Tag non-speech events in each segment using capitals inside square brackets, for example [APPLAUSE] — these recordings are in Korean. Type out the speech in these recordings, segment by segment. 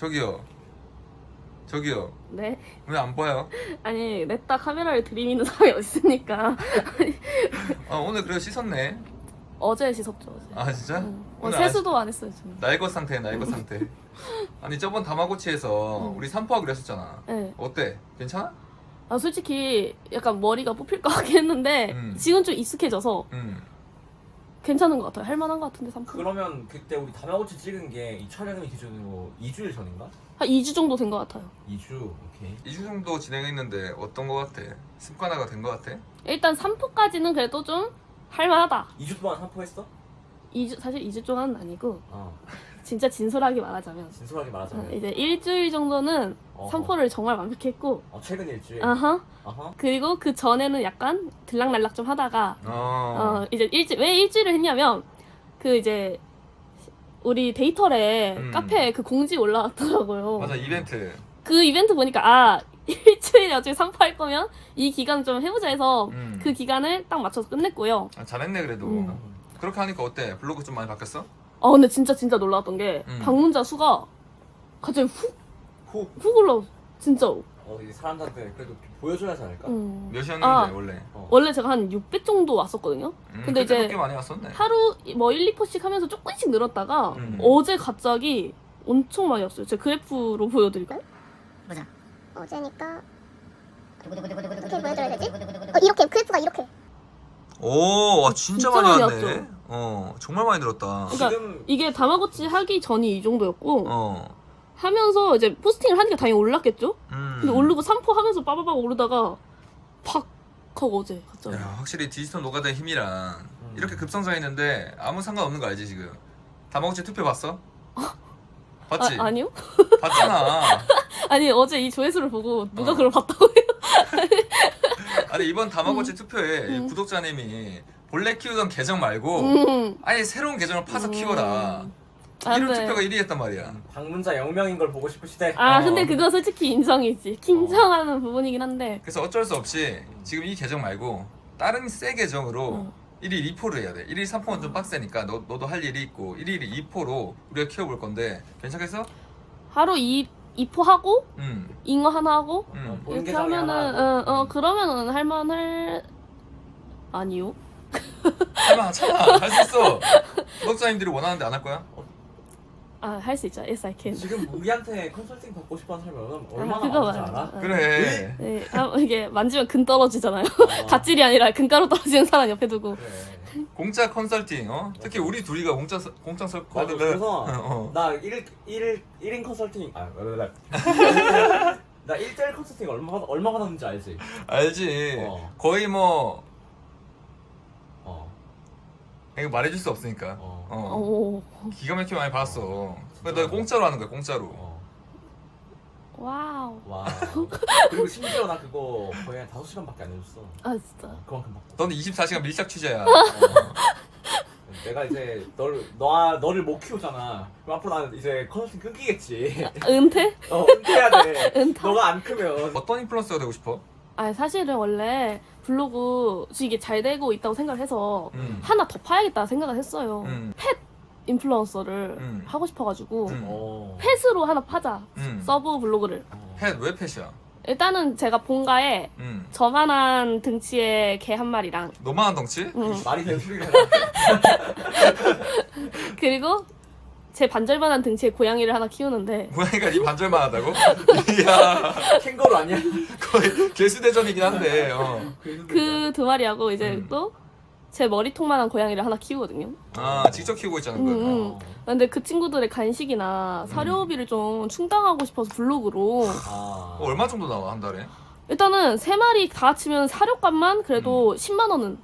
저기요. 저기요. 네. 왜안 보여? 아니 냅다 카메라를 들이미는 사람이 어딨습니까? 아, 오늘 그래도 씻었네. 어제 씻었죠. 어제. 아, 진짜? 응. 어, 오늘 세수도 안 했어요 저는. 날것 상태, 날것 상태. [LAUGHS] 아니, 저번 다마고치에서 응. 우리 산포하기로 했었잖아. 네. 어때? 괜찮아? 아 솔직히 약간 머리가 뽑힐 것 같긴 했는데 음. 지금 좀 익숙해져서 응. 괜찮은 것 같아요. 할만한 것 같은데 삼 그러면 그때 우리 다마고치 찍은 게 이 촬영일 기준으로 2주일 전인가? 한 2주 정도 된 것 같아요. 2주 오케이 2주 정도 진행했는데 어떤 거 같아? 습관화가 된 거 같아? 일단 3포까지는 그래도 좀 할만하다. 2주 동안 산포했어? 2주 사실 2주 동안은 아니고 어 [LAUGHS] 진짜 진솔하게 말하자면 진솔하게 어, 말하자면 이제 일주일 정도는 어허. 3포를 정말 완벽했고 어 최근 일주일 아하 어허 그리고 그 전에는 약간 들락날락 좀 하다가 어. 어 이제 일주 왜 일주일을 했냐면 그 이제 우리 데이터에 음. 카페에 그 공지 올라왔더라고요. 맞아, 이벤트. 그 이벤트 보니까 아 [LAUGHS] 일주일에 어차피 상파할 거면 이 기간 좀 해보자 해서 음. 그 기간을 딱 맞춰서 끝냈고요. 아, 잘했네, 그래도. 음. 그렇게 하니까 어때? 블로그 좀 많이 바뀌었어? 아 근데 진짜 진짜 놀라웠던 게 음. 방문자 수가 갑자기 훅 훅 후 올라 진짜로. 어, 이제 사람들한테 그래도 좀 보여줘야 하지 않을까? 음. 몇이었는데, 아. 원래? 어. 원래 제가 한 600 정도 왔었거든요. 음, 근데 이제 꽤 많이 왔었네. 하루 뭐 1, 2포씩 하면서 조금씩 늘었다가 음. 어제 갑자기 엄청 많이 왔어요. 제가 그래프로 보여드릴까요? 보자. 어제니까 어떻게 어떻게 보여드려야 되지? 어, 이렇게 그래프가 이렇게 오, 와, 진짜, 진짜 많이 많이 왔네. 왔죠. 어, 정말 많이 늘었다. 그러니까 지금 이게 다마고치 하기 전이 이 정도였고 어. 하면서 이제 포스팅을 하니까 당연히 올랐겠죠? 음. 근데 오르고 3포 하면서 빠바박 오르다가 팍 하고 어제 갑자기 야, 확실히 디지털 노가다의 힘이랑 음. 이렇게 급성장했는데 아무 상관없는 거 알지 지금? 다마고치 투표 봤어? [LAUGHS] 봤지? 아, 아니요? 봤잖아. [LAUGHS] 아니 어제 이 조회수를 보고 누가 어. 그걸 봤다고 해요? 아니 이번 다마고치 투표에 이 음. 구독자님이 본래 키우던 계정 말고 음. 아예 새로운 계정을 파서 음. 키워라. 아, 이런 투표가 1위 했단 말이야. 방문자 0명인 걸 보고 싶으시대 아 어. 근데 그거 솔직히 인정이지 긴장하는 부분이긴 한데 그래서 어쩔 수 없이 지금 이 계정 말고 다른 새 계정으로 어. 1일 2포를 해야 돼. 1일 3포는 좀 빡세니까 너, 너도 할 일이 있고 1일 2포로 우리가 키워볼 건데 괜찮겠어? 하루 2, 2포 하고 응. 잉어 하나 하고 응. 본인 이렇게 하면은 하나. 어, 어 그러면은 할만할 아니요 [LAUGHS] 할만 참아 할 수 있어. [LAUGHS] 구독자님들이 원하는데 안 할 거야? 아 할 수 있죠 yes I can 지금 우리한테 컨설팅 받고 싶어하는 사람이 얼마나, 얼마나 그거 많은지 맞아. 알아? 어. 그래. 네, 아, 이게 만지면 근 떨어지잖아요 어, 갓질이 아니라 근가루 떨어지는 사람 옆에 두고 그래 공짜 컨설팅, 어? 특히 우리 둘이가 공짜 서- 공짜 설 맞아 거를 그래서 어. 나 1일 1일 1인 컨설팅 아 랄랄랄. [LAUGHS] 나 1대1 컨설팅 얼마 얼마 받았는지 알지? 알지. 어. 거의 뭐 어. 이거 말해줄 수 없으니까. 어. 어. 오 기가 막히게 많이 받았어. 어. 그래 너 공짜로 하는 거야 공짜로. 어. 와우 와. [LAUGHS] 그리고 심지어 나 그거 거의 한 5시간밖에 안 해줬어. 아 진짜 그만큼 받고. 너는 24시간 밀착 취재야. 어. 내가 이제 널 너, 너를 못 키우잖아. 그럼 앞으로 나는 이제 컨설팅 끊기겠지. 은퇴? 어, 은퇴해야 돼. [LAUGHS] 은퇴? 너가 안 크면. 어떤 인플루언서가 되고 싶어? 아 사실은 원래 블로그 이게 잘 되고 있다고 생각을 해서 음. 하나 더 파야겠다 생각을 했어요 음. 인플루언서를 음. 하고 싶어가지고 음. 어. 펫으로 하나 파자 음. 서브 블로그를 어. 펫왜 펫이야? 일단은 제가 본가에 음. 저만한 등치의 개 한 마리랑 너만한 덩치? 음, 말이 되는 소리가 [LAUGHS] 나. 그리고 제 반절만한 등치의 고양이를 하나 키우는데 고양이가 네 반절만 하다고? [LAUGHS] 이야 캥거루 아니야? 거의 개수대전이긴 한데. 어. 그 두 마리하고 이제 음. 또 제 머리통만한 고양이를 하나 키우거든요 아 직접 키우고 있잖아 그거는. 음, 어. 근데 그 친구들의 간식이나 사료비를 좀 충당하고 싶어서 블로그로 아. 어, 얼마 정도 나와 한 달에? 일단은 세 마리 다 합치면 사료값만 그래도 10만 원은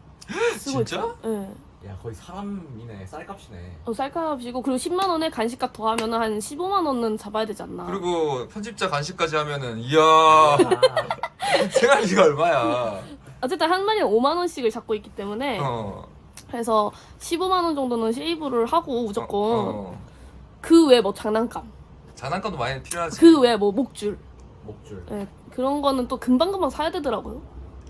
쓰고 음. 진짜? 있죠. 예. 야 거의 사람이네. 쌀값이네. 어, 쌀값이고 그리고 10만 원에 간식값 더하면 한 15만 원은 잡아야 되지 않나. 그리고 편집자 간식까지 하면은 이야 아. [LAUGHS] 생활비가 얼마야? 어쨌든 한 마리는 5만 원씩을 잡고 있기 때문에 어. 그래서 15만 원 정도는 세이브를 하고 무조건 어, 어. 그 외 뭐 장난감, 장난감도 많이 필요하지. 그 외 뭐 목줄 목줄. 예, 그런 거는 또 금방 금방 사야 되더라고요.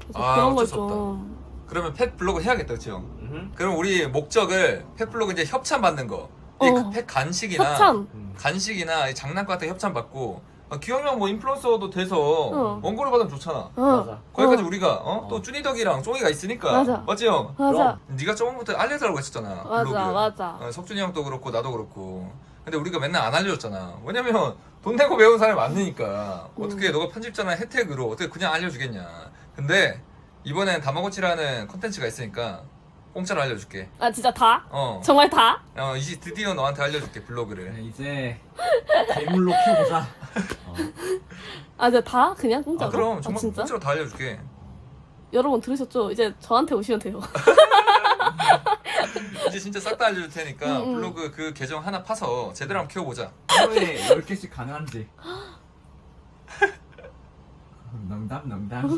그래서 아, 그런 어쩔 걸 수 없다. 좀 그러면 펫 블로그 해야겠다, 그치 형? 음. 그럼 우리 목적을 펫 블로그 이제 협찬 받는 거. 이 어. 펫 간식이나 협찬 음. 간식이나 이 장난감 같은 거 협찬 받고 아, 기영형 뭐 인플루언서도 돼서 어. 원고를 받으면 좋잖아. 어. 맞아. 거기까지 어. 우리가 어? 어. 또 쭈니덕이랑 쫑이가 있으니까 맞아. 맞지 형? 맞아. 네가 저번부터 알려달라고 했었잖아. 맞아, 블로그. 맞아. 어, 석준이 형도 그렇고 나도 그렇고. 근데 우리가 맨날 안 알려줬잖아. 왜냐면 돈 내고 배운 사람이 많으니까 음. 어떻게 너가 편집자나 혜택으로 어떻게 그냥 알려주겠냐. 근데 이번엔 다마고치라는 컨텐츠가 있으니까 공짜로 알려줄게. 아 진짜 다? 어. 정말 다? 어 이제 드디어 너한테 알려줄게 블로그를. 네, 이제 괴물로 키워보자. 어. [LAUGHS] 아 진짜 다? 그냥 공짜로? 아 그럼 정말 진짜? 공짜로 다 알려줄게. 여러분 들으셨죠? 이제 저한테 오시면 돼요. [LAUGHS] 이제 진짜 싹 다 알려줄 테니까 음, 음. 블로그 그 계정 하나 파서 제대로 한번 키워보자. 하루에 10개씩 가능한지. [LAUGHS] 농담 농담.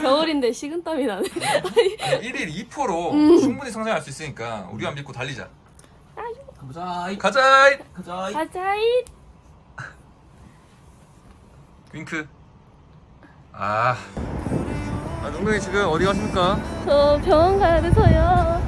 겨울인데 식은땀이 나네. 1일 2%로 음. 충분히 성장할 수 있으니까 우리만 믿고 달리자. 가보자. 이- 가자. 이. 가자. 이- 가자잇. 윙크. 아. 아, 농동이 지금 어디 가십니까? 저 병원 가야 돼서요.